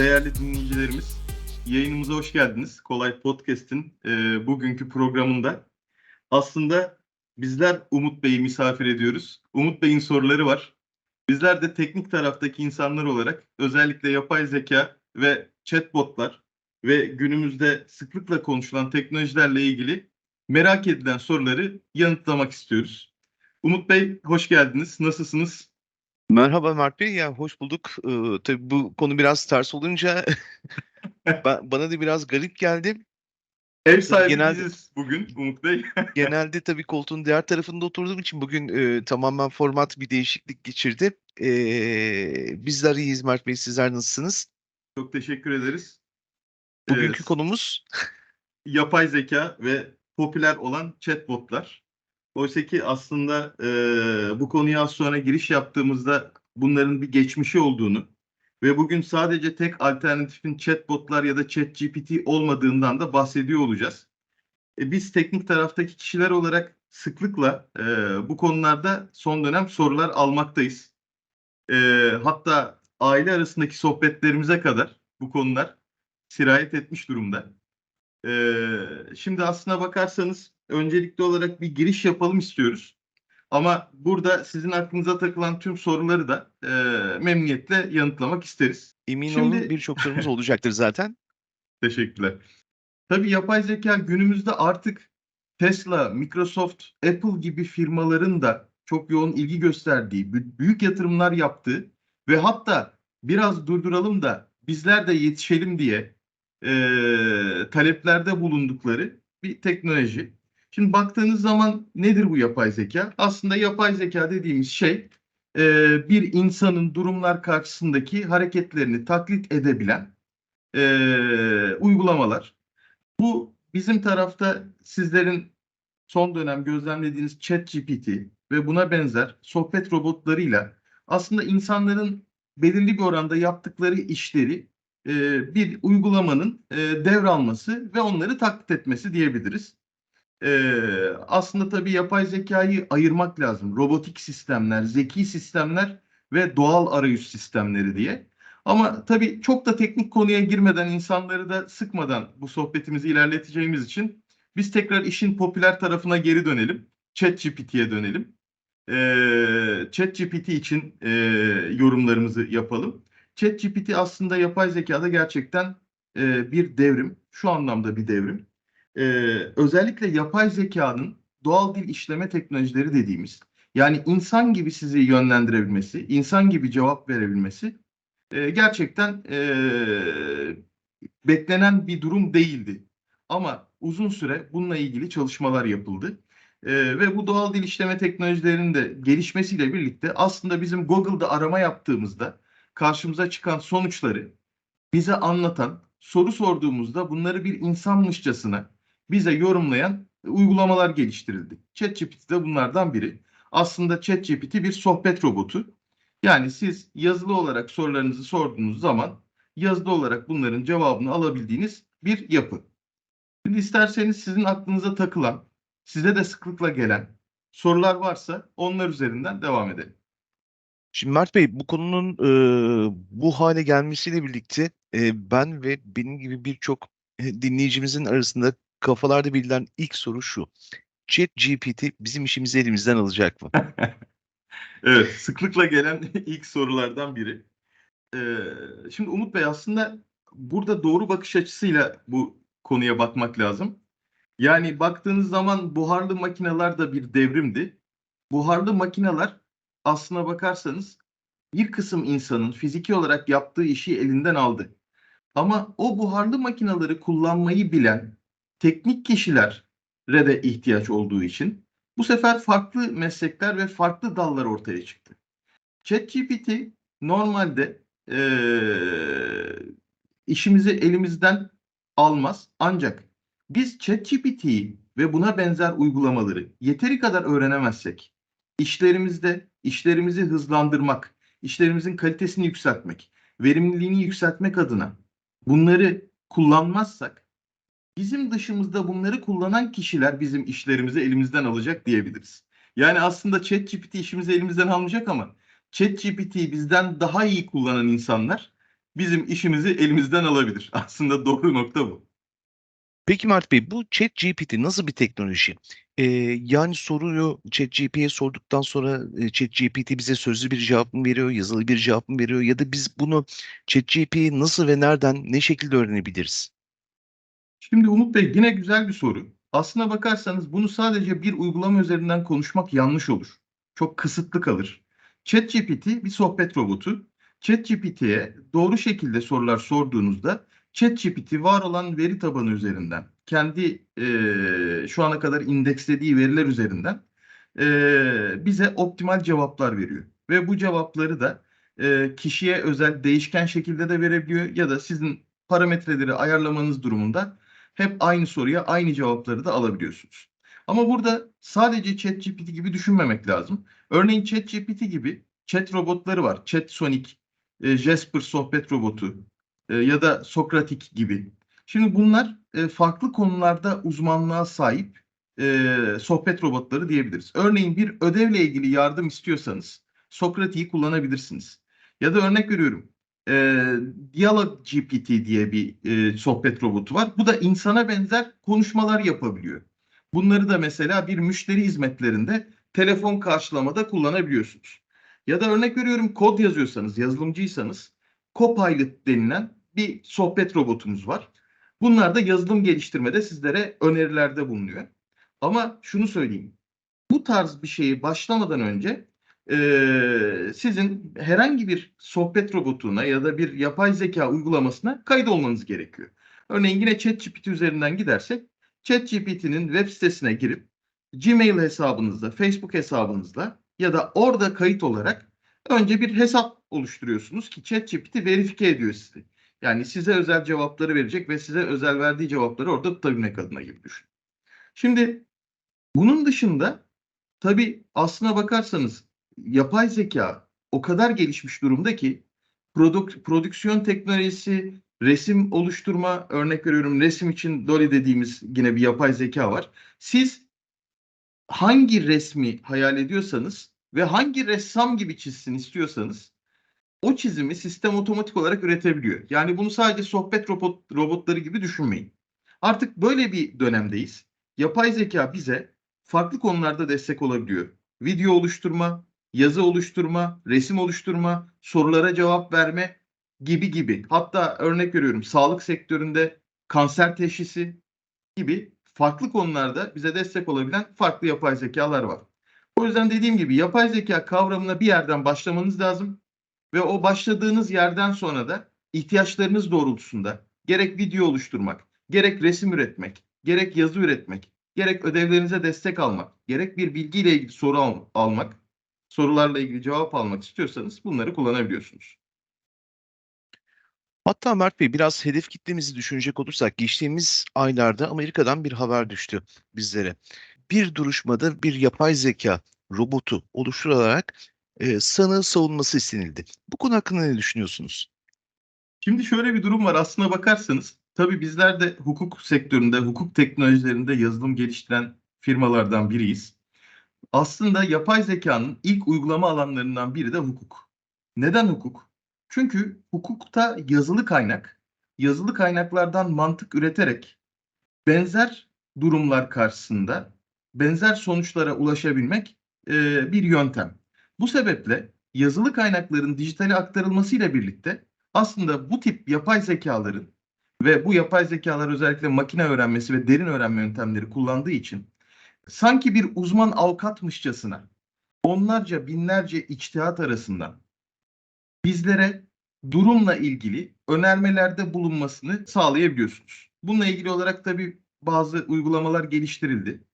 değerli dinleyicilerimiz. Yayınımıza hoş geldiniz. Kolay Podcast'in e, bugünkü programında. Aslında bizler Umut Bey'i misafir ediyoruz. Umut Bey'in soruları var. Bizler de teknik taraftaki insanlar olarak özellikle yapay zeka ve chatbotlar ve günümüzde sıklıkla konuşulan teknolojilerle ilgili merak edilen soruları yanıtlamak istiyoruz. Umut Bey hoş geldiniz. Nasılsınız? Merhaba Mert Bey, ya hoş bulduk. Ee, tabii bu konu biraz ters olunca ba- bana da biraz garip geldi. Ev sahibi genelde- biziz bugün Umut Bey. Genelde tabii koltuğun diğer tarafında oturduğum için bugün e, tamamen format bir değişiklik geçirdi. Ee, bizler iyiyiz Mert Bey, sizler nasılsınız? Çok teşekkür ederiz. Bugünkü Ee, konumuz yapay zeka ve popüler olan chatbotlar. Oysa ki aslında e, bu konuya az sonra giriş yaptığımızda bunların bir geçmişi olduğunu ve bugün sadece tek alternatifin chatbotlar ya da ChatGPT olmadığından da bahsediyor olacağız. E, biz teknik taraftaki kişiler olarak sıklıkla e, bu konularda son dönem sorular almaktayız. E, hatta aile arasındaki sohbetlerimize kadar bu konular sirayet etmiş durumda. Ee, şimdi aslına bakarsanız öncelikli olarak bir giriş yapalım istiyoruz. Ama burada sizin aklınıza takılan tüm soruları da e, memnuniyetle yanıtlamak isteriz. emin Şimdi- olun birçok sorumuz olacaktır zaten. Teşekkürler. Tabii yapay zeka günümüzde artık Tesla, Microsoft, Apple gibi firmaların da çok yoğun ilgi gösterdiği, bü- büyük yatırımlar yaptığı ve hatta biraz durduralım da bizler de yetişelim diye e, taleplerde bulundukları bir teknoloji. Şimdi baktığınız zaman nedir bu yapay zeka? Aslında yapay zeka dediğimiz şey e, bir insanın durumlar karşısındaki hareketlerini taklit edebilen e, uygulamalar. Bu bizim tarafta sizlerin son dönem gözlemlediğiniz ChatGPT ve buna benzer sohbet robotlarıyla aslında insanların belirli bir oranda yaptıkları işleri e, bir uygulamanın devralması ve onları taklit etmesi diyebiliriz. E, aslında tabii yapay zekayı ayırmak lazım. Robotik sistemler, zeki sistemler ve doğal arayüz sistemleri diye. Ama tabii çok da teknik konuya girmeden insanları da sıkmadan bu sohbetimizi ilerleteceğimiz için biz tekrar işin popüler tarafına geri dönelim. ChatGPT'ye dönelim. Ee, ChatGPT için e, yorumlarımızı yapalım. ChatGPT aslında yapay zekada gerçekten e, bir devrim. Şu anlamda bir devrim. Ee, özellikle yapay zekanın doğal dil işleme teknolojileri dediğimiz yani insan gibi sizi yönlendirebilmesi, insan gibi cevap verebilmesi e, gerçekten e, beklenen bir durum değildi. Ama uzun süre bununla ilgili çalışmalar yapıldı. E, ve bu doğal dil işleme teknolojilerinin de gelişmesiyle birlikte aslında bizim Google'da arama yaptığımızda karşımıza çıkan sonuçları bize anlatan, soru sorduğumuzda bunları bir insanmışçasına bize yorumlayan uygulamalar geliştirildi. ChatGPT de bunlardan biri. Aslında ChatGPT bir sohbet robotu. Yani siz yazılı olarak sorularınızı sorduğunuz zaman yazılı olarak bunların cevabını alabildiğiniz bir yapı. Şimdi isterseniz sizin aklınıza takılan, size de sıklıkla gelen sorular varsa onlar üzerinden devam edelim. Şimdi Mert Bey bu konunun e, bu hale gelmesiyle birlikte e, ben ve benim gibi birçok dinleyicimizin arasında kafalarda bilinen ilk soru şu. ChatGPT bizim işimizi elimizden alacak mı? Evet, sıklıkla gelen ilk sorulardan biri. Ee, şimdi Umut Bey aslında burada doğru bakış açısıyla bu konuya bakmak lazım. Yani baktığınız zaman buharlı makineler de bir devrimdi. Buharlı makineler aslına bakarsanız bir kısım insanın fiziki olarak yaptığı işi elinden aldı. Ama o buharlı makineleri kullanmayı bilen teknik kişilere de ihtiyaç olduğu için bu sefer farklı meslekler ve farklı dallar ortaya çıktı. ChatGPT normalde eee, işimizi elimizden almaz ancak biz ChatGPT'yi ve buna benzer uygulamaları yeteri kadar öğrenemezsek işlerimizde işlerimizi hızlandırmak, işlerimizin kalitesini yükseltmek, verimliliğini yükseltmek adına bunları kullanmazsak bizim dışımızda bunları kullanan kişiler bizim işlerimizi elimizden alacak diyebiliriz. Yani aslında ChatGPT işimizi elimizden almayacak ama ChatGPT'yi bizden daha iyi kullanan insanlar bizim işimizi elimizden alabilir. Aslında doğru nokta bu. Peki Mert Bey, bu ChatGPT nasıl bir teknoloji? Ee, yani soruyu ChatGPT'ye sorduktan sonra e, ChatGPT bize sözlü bir cevap mı veriyor, yazılı bir cevap mı veriyor ya da biz bunu ChatGPT'yi nasıl ve nereden, ne şekilde öğrenebiliriz? Şimdi Umut Bey yine güzel bir soru. Aslına bakarsanız bunu sadece bir uygulama üzerinden konuşmak yanlış olur. Çok kısıtlı kalır. ChatGPT bir sohbet robotu. ChatGPT'ye doğru şekilde sorular sorduğunuzda ChatGPT var olan veri tabanı üzerinden, kendi e, şu ana kadar indekslediği veriler üzerinden e, bize optimal cevaplar veriyor. Ve bu cevapları da e, kişiye özel değişken şekilde de verebiliyor ya da sizin parametreleri ayarlamanız durumunda hep aynı soruya aynı cevapları da alabiliyorsunuz. Ama burada sadece ChatGPT gibi düşünmemek lazım. Örneğin ChatGPT gibi chat robotları var. ChatSonic, e, Jasper sohbet robotu e, ya da Sokratik gibi. Şimdi bunlar e, farklı konularda uzmanlığa sahip e, sohbet robotları diyebiliriz. Örneğin bir ödevle ilgili yardım istiyorsanız Sokratik'i kullanabilirsiniz. Ya da örnek veriyorum e, Dialog GPT diye bir e, sohbet robotu var. Bu da insana benzer konuşmalar yapabiliyor. Bunları da mesela bir müşteri hizmetlerinde telefon karşılamada kullanabiliyorsunuz. Ya da örnek veriyorum kod yazıyorsanız, yazılımcıysanız Copilot denilen bir sohbet robotumuz var. Bunlar da yazılım geliştirmede sizlere önerilerde bulunuyor. Ama şunu söyleyeyim. Bu tarz bir şeyi başlamadan önce e, sizin herhangi bir sohbet robotuna ya da bir yapay zeka uygulamasına kayıt olmanız gerekiyor. Örneğin yine ChatGPT üzerinden gidersek ChatGPT'nin web sitesine girip Gmail hesabınızda, Facebook hesabınızda ya da orada kayıt olarak önce bir hesap oluşturuyorsunuz ki ChatGPT verifike ediyor sizi. Yani size özel cevapları verecek ve size özel verdiği cevapları orada tutabilmek adına gibi düşün. Şimdi bunun dışında tabii aslına bakarsanız yapay zeka o kadar gelişmiş durumda ki prodük, prodüksiyon teknolojisi, resim oluşturma, örnek veriyorum resim için Dolly dediğimiz yine bir yapay zeka var. Siz hangi resmi hayal ediyorsanız ve hangi ressam gibi çizsin istiyorsanız o çizimi sistem otomatik olarak üretebiliyor. Yani bunu sadece sohbet robot, robotları gibi düşünmeyin. Artık böyle bir dönemdeyiz. Yapay zeka bize farklı konularda destek olabiliyor. Video oluşturma, yazı oluşturma, resim oluşturma, sorulara cevap verme gibi gibi. Hatta örnek veriyorum sağlık sektöründe kanser teşhisi gibi farklı konularda bize destek olabilen farklı yapay zekalar var. O yüzden dediğim gibi yapay zeka kavramına bir yerden başlamanız lazım ve o başladığınız yerden sonra da ihtiyaçlarınız doğrultusunda gerek video oluşturmak, gerek resim üretmek, gerek yazı üretmek, gerek ödevlerinize destek almak, gerek bir bilgiyle ilgili soru al almak, sorularla ilgili cevap almak istiyorsanız bunları kullanabiliyorsunuz. Hatta Mert Bey biraz hedef kitlemizi düşünecek olursak geçtiğimiz aylarda Amerika'dan bir haber düştü bizlere. Bir duruşmada bir yapay zeka robotu oluşturularak e, sanığı savunması istenildi. Bu konu hakkında ne düşünüyorsunuz? Şimdi şöyle bir durum var. Aslına bakarsanız tabii bizler de hukuk sektöründe, hukuk teknolojilerinde yazılım geliştiren firmalardan biriyiz. Aslında yapay zekanın ilk uygulama alanlarından biri de hukuk. Neden hukuk? Çünkü hukukta yazılı kaynak, yazılı kaynaklardan mantık üreterek benzer durumlar karşısında benzer sonuçlara ulaşabilmek e, bir yöntem. Bu sebeple yazılı kaynakların dijitale aktarılmasıyla birlikte aslında bu tip yapay zekaların ve bu yapay zekalar özellikle makine öğrenmesi ve derin öğrenme yöntemleri kullandığı için sanki bir uzman avukatmışçasına onlarca binlerce içtihat arasından bizlere durumla ilgili önermelerde bulunmasını sağlayabiliyorsunuz. Bununla ilgili olarak tabii bazı uygulamalar geliştirildi.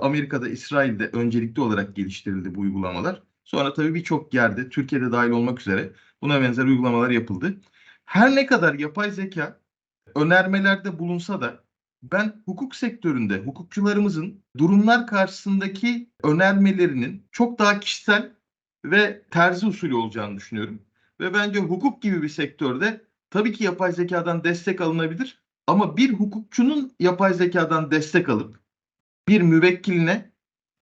Amerika'da, İsrail'de öncelikli olarak geliştirildi bu uygulamalar. Sonra tabii birçok yerde, Türkiye'de dahil olmak üzere buna benzer uygulamalar yapıldı. Her ne kadar yapay zeka önermelerde bulunsa da ben hukuk sektöründe hukukçularımızın durumlar karşısındaki önermelerinin çok daha kişisel ve terzi usulü olacağını düşünüyorum. Ve bence hukuk gibi bir sektörde tabii ki yapay zekadan destek alınabilir ama bir hukukçunun yapay zekadan destek alıp bir müvekkiline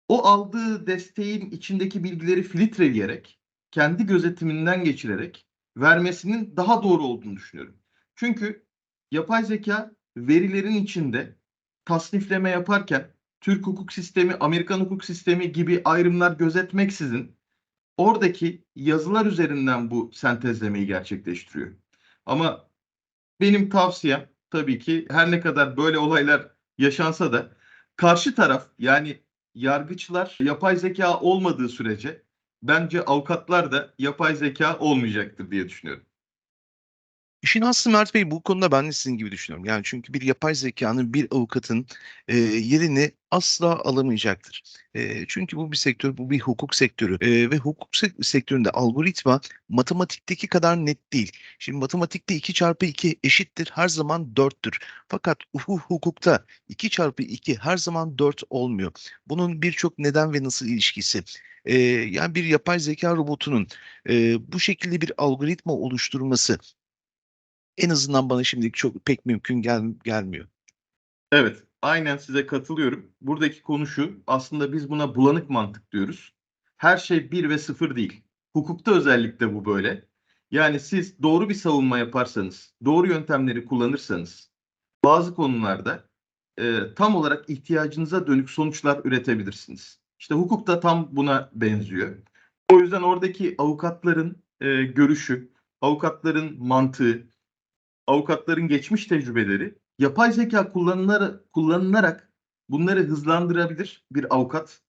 o aldığı desteğin içindeki bilgileri filtreleyerek, kendi gözetiminden geçirerek vermesinin daha doğru olduğunu düşünüyorum. Çünkü yapay zeka verilerin içinde tasnifleme yaparken Türk hukuk sistemi, Amerikan hukuk sistemi gibi ayrımlar gözetmeksizin oradaki yazılar üzerinden bu sentezlemeyi gerçekleştiriyor. Ama benim tavsiyem tabii ki her ne kadar böyle olaylar yaşansa da karşı taraf yani yargıçlar yapay zeka olmadığı sürece bence avukatlar da yapay zeka olmayacaktır diye düşünüyorum. İşin aslı Mert Bey bu konuda ben de sizin gibi düşünüyorum. Yani çünkü bir yapay zekanın bir avukatın e, yerini asla alamayacaktır. E, çünkü bu bir sektör, bu bir hukuk sektörü E, ve hukuk sek- sektöründe algoritma matematikteki kadar net değil. Şimdi matematikte 2 çarpı 2 eşittir her zaman 4'tür. Fakat hu- hukukta 2 çarpı 2 her zaman 4 olmuyor. Bunun birçok neden ve nasıl ilişkisi. E, yani bir yapay zeka robotunun e, bu şekilde bir algoritma oluşturması en azından bana şimdilik çok pek mümkün gel gelmiyor. Evet, aynen size katılıyorum. Buradaki konu şu, aslında biz buna bulanık mantık diyoruz. Her şey bir ve sıfır değil. Hukukta özellikle bu böyle. Yani siz doğru bir savunma yaparsanız, doğru yöntemleri kullanırsanız bazı konularda e, tam olarak ihtiyacınıza dönük sonuçlar üretebilirsiniz. İşte hukuk da tam buna benziyor. O yüzden oradaki avukatların e, görüşü, avukatların mantığı, avukatların geçmiş tecrübeleri yapay zeka kullanılarak, kullanılarak bunları hızlandırabilir bir avukat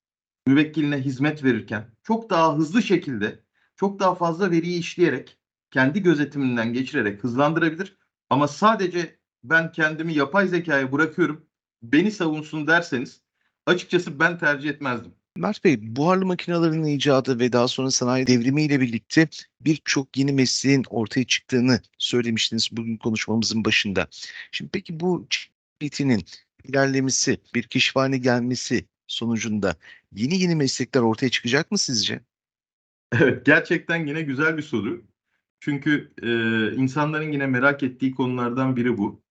müvekkiline hizmet verirken çok daha hızlı şekilde çok daha fazla veriyi işleyerek kendi gözetiminden geçirerek hızlandırabilir. Ama sadece ben kendimi yapay zekaya bırakıyorum beni savunsun derseniz açıkçası ben tercih etmezdim. Mert Bey, buharlı makinelerin icadı ve daha sonra sanayi devrimiyle birlikte birçok yeni mesleğin ortaya çıktığını söylemiştiniz bugün konuşmamızın başında. Şimdi peki bu GPT'nin ilerlemesi, bir keşif haline gelmesi sonucunda yeni yeni meslekler ortaya çıkacak mı sizce? Evet, gerçekten yine güzel bir soru. Çünkü e, insanların yine merak ettiği konulardan biri bu.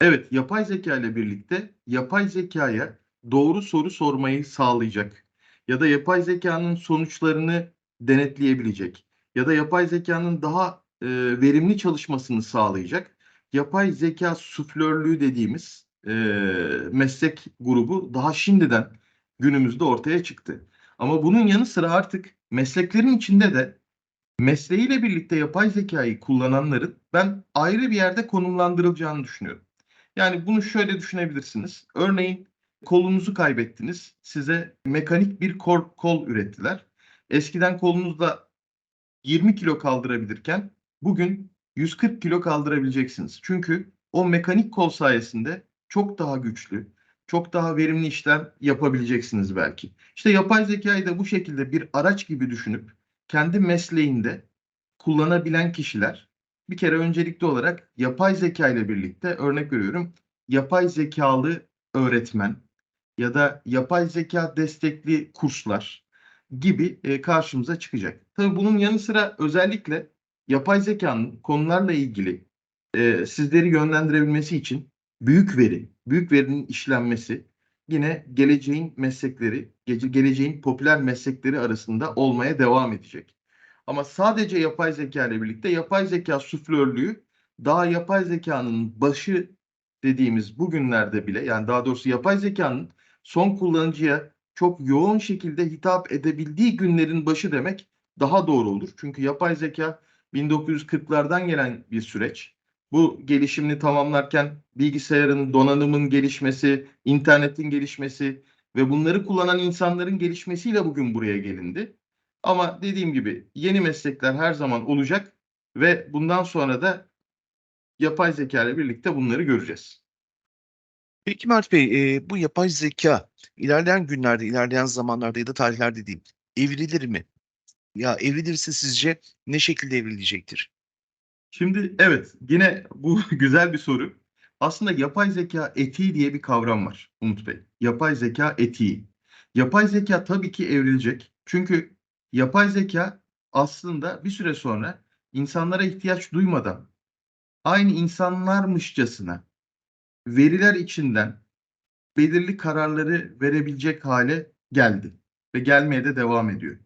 Evet, yapay zeka ile birlikte yapay zekaya doğru soru sormayı sağlayacak ya da yapay zekanın sonuçlarını denetleyebilecek ya da yapay zekanın daha e, verimli çalışmasını sağlayacak yapay zeka suflörlüğü dediğimiz e, meslek grubu daha şimdiden günümüzde ortaya çıktı. Ama bunun yanı sıra artık mesleklerin içinde de mesleğiyle birlikte yapay zekayı kullananların ben ayrı bir yerde konumlandırılacağını düşünüyorum. Yani bunu şöyle düşünebilirsiniz. Örneğin kolunuzu kaybettiniz. Size mekanik bir kol, kol ürettiler. Eskiden kolunuzda 20 kilo kaldırabilirken bugün 140 kilo kaldırabileceksiniz. Çünkü o mekanik kol sayesinde çok daha güçlü, çok daha verimli işler yapabileceksiniz belki. İşte yapay zekayı da bu şekilde bir araç gibi düşünüp kendi mesleğinde kullanabilen kişiler bir kere öncelikli olarak yapay zeka ile birlikte örnek veriyorum yapay zekalı öğretmen ya da yapay zeka destekli kurslar gibi e, karşımıza çıkacak. Tabii bunun yanı sıra özellikle yapay zekanın konularla ilgili e, sizleri yönlendirebilmesi için büyük veri, büyük verinin işlenmesi yine geleceğin meslekleri, geleceğin popüler meslekleri arasında olmaya devam edecek. Ama sadece yapay zeka ile birlikte yapay zeka suflörlüğü daha yapay zekanın başı dediğimiz bugünlerde bile yani daha doğrusu yapay zekanın son kullanıcıya çok yoğun şekilde hitap edebildiği günlerin başı demek daha doğru olur. Çünkü yapay zeka 1940'lardan gelen bir süreç. Bu gelişimini tamamlarken bilgisayarın, donanımın gelişmesi, internetin gelişmesi ve bunları kullanan insanların gelişmesiyle bugün buraya gelindi. Ama dediğim gibi yeni meslekler her zaman olacak ve bundan sonra da yapay zeka ile birlikte bunları göreceğiz. Peki Mert Bey, e, bu yapay zeka ilerleyen günlerde, ilerleyen zamanlarda ya da tarihlerde diyeyim, evrilir mi? Ya evrilirse sizce ne şekilde evrilecektir? Şimdi evet yine bu güzel bir soru. Aslında yapay zeka etiği diye bir kavram var Umut Bey. Yapay zeka etiği. Yapay zeka tabii ki evrilecek. Çünkü yapay zeka aslında bir süre sonra insanlara ihtiyaç duymadan aynı insanlarmışçasına veriler içinden belirli kararları verebilecek hale geldi ve gelmeye de devam ediyor.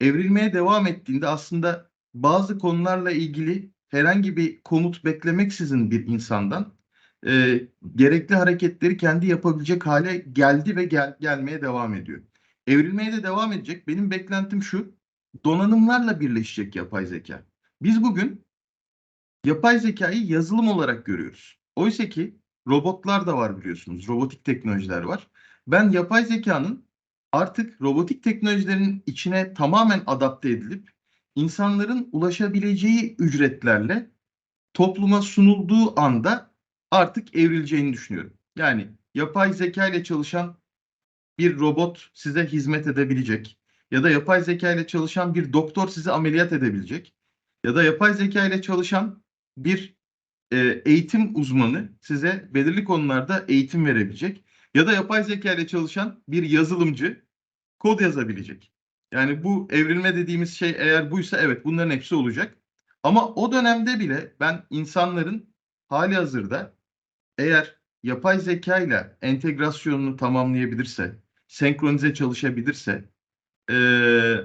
Evrilmeye devam ettiğinde aslında bazı konularla ilgili herhangi bir komut beklemeksizin bir insandan e, gerekli hareketleri kendi yapabilecek hale geldi ve gel, gelmeye devam ediyor. Evrilmeye de devam edecek. Benim beklentim şu, donanımlarla birleşecek yapay zeka. Biz bugün yapay zekayı yazılım olarak görüyoruz. Oysa ki robotlar da var biliyorsunuz, robotik teknolojiler var. Ben yapay zekanın artık robotik teknolojilerin içine tamamen adapte edilip insanların ulaşabileceği ücretlerle topluma sunulduğu anda artık evrileceğini düşünüyorum. Yani yapay zeka ile çalışan bir robot size hizmet edebilecek ya da yapay zeka ile çalışan bir doktor sizi ameliyat edebilecek ya da yapay zeka ile çalışan bir e, eğitim uzmanı size belirli konularda eğitim verebilecek ya da yapay zeka ile çalışan bir yazılımcı kod yazabilecek. Yani bu evrilme dediğimiz şey eğer buysa evet bunların hepsi olacak. Ama o dönemde bile ben insanların hali hazırda eğer yapay zeka ile entegrasyonunu tamamlayabilirse, senkronize çalışabilirse e,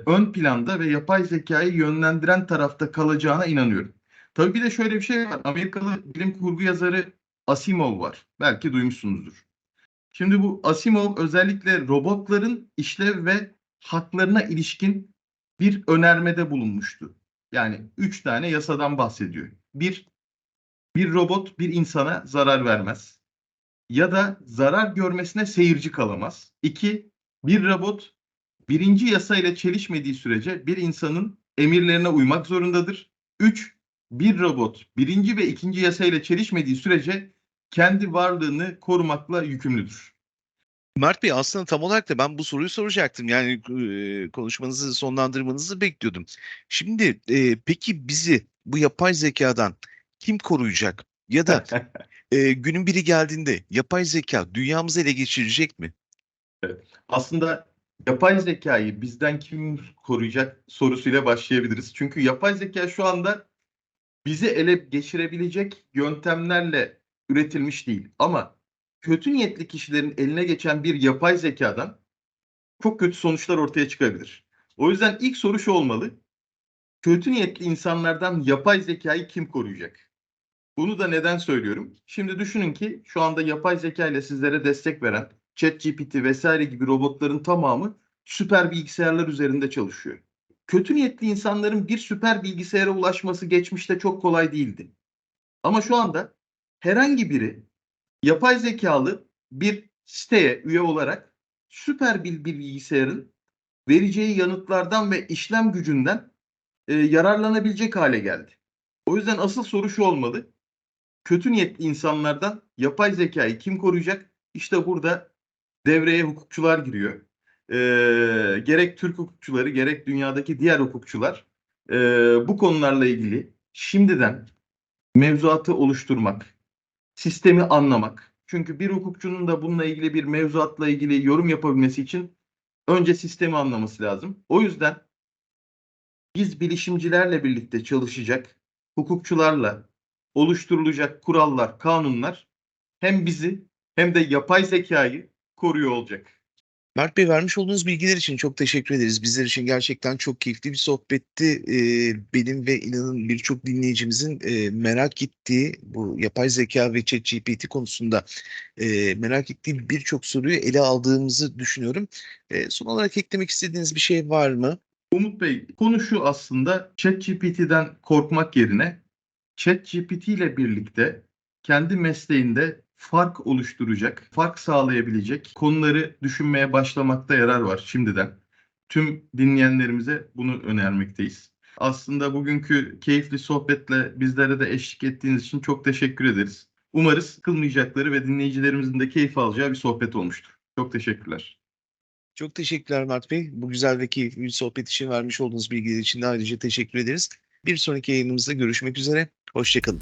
ön planda ve yapay zekayı yönlendiren tarafta kalacağına inanıyorum. Tabii bir de şöyle bir şey var. Amerikalı bilim kurgu yazarı Asimov var. Belki duymuşsunuzdur. Şimdi bu Asimov özellikle robotların işlev ve haklarına ilişkin bir önermede bulunmuştu. Yani üç tane yasadan bahsediyor. Bir, bir robot bir insana zarar vermez. Ya da zarar görmesine seyirci kalamaz. İki, bir robot birinci yasa ile çelişmediği sürece bir insanın emirlerine uymak zorundadır. Üç, bir robot birinci ve ikinci yasa ile çelişmediği sürece kendi varlığını korumakla yükümlüdür. Mert Bey aslında tam olarak da ben bu soruyu soracaktım. Yani e, konuşmanızı sonlandırmanızı bekliyordum. Şimdi e, peki bizi bu yapay zekadan kim koruyacak? Ya da e, günün biri geldiğinde yapay zeka dünyamızı ele geçirecek mi? Aslında yapay zekayı bizden kim koruyacak sorusuyla başlayabiliriz. Çünkü yapay zeka şu anda bizi ele geçirebilecek yöntemlerle üretilmiş değil. Ama kötü niyetli kişilerin eline geçen bir yapay zekadan çok kötü sonuçlar ortaya çıkabilir. O yüzden ilk soru şu olmalı. Kötü niyetli insanlardan yapay zekayı kim koruyacak? Bunu da neden söylüyorum? Şimdi düşünün ki şu anda yapay zeka ile sizlere destek veren ChatGPT vesaire gibi robotların tamamı süper bilgisayarlar üzerinde çalışıyor. Kötü niyetli insanların bir süper bilgisayara ulaşması geçmişte çok kolay değildi. Ama şu anda herhangi biri yapay zekalı bir siteye üye olarak süper bir bilgisayarın vereceği yanıtlardan ve işlem gücünden e, yararlanabilecek hale geldi. O yüzden asıl soru şu olmalı. Kötü niyetli insanlardan yapay zekayı kim koruyacak? İşte burada devreye hukukçular giriyor. Ee, gerek Türk hukukçuları gerek dünyadaki diğer hukukçular e, bu konularla ilgili şimdiden mevzuatı oluşturmak, sistemi anlamak. Çünkü bir hukukçunun da bununla ilgili bir mevzuatla ilgili yorum yapabilmesi için önce sistemi anlaması lazım. O yüzden biz bilişimcilerle birlikte çalışacak, hukukçularla oluşturulacak kurallar, kanunlar hem bizi hem de yapay zekayı koruyor olacak. Mert Bey vermiş olduğunuz bilgiler için çok teşekkür ederiz. Bizler için gerçekten çok keyifli bir sohbetti. Ee, benim ve inanın birçok dinleyicimizin e, merak ettiği bu yapay zeka ve ChatGPT konusunda e, merak ettiği birçok soruyu ele aldığımızı düşünüyorum. E, son olarak eklemek istediğiniz bir şey var mı? Umut Bey, konu şu aslında ChatGPT'den korkmak yerine ChatGPT ile birlikte kendi mesleğinde fark oluşturacak, fark sağlayabilecek konuları düşünmeye başlamakta yarar var şimdiden. Tüm dinleyenlerimize bunu önermekteyiz. Aslında bugünkü keyifli sohbetle bizlere de eşlik ettiğiniz için çok teşekkür ederiz. Umarız sıkılmayacakları ve dinleyicilerimizin de keyif alacağı bir sohbet olmuştur. Çok teşekkürler. Çok teşekkürler Mert Bey. Bu güzel ve keyifli sohbet için vermiş olduğunuz bilgiler için de ayrıca teşekkür ederiz. Bir sonraki yayınımızda görüşmek üzere. Hoşçakalın.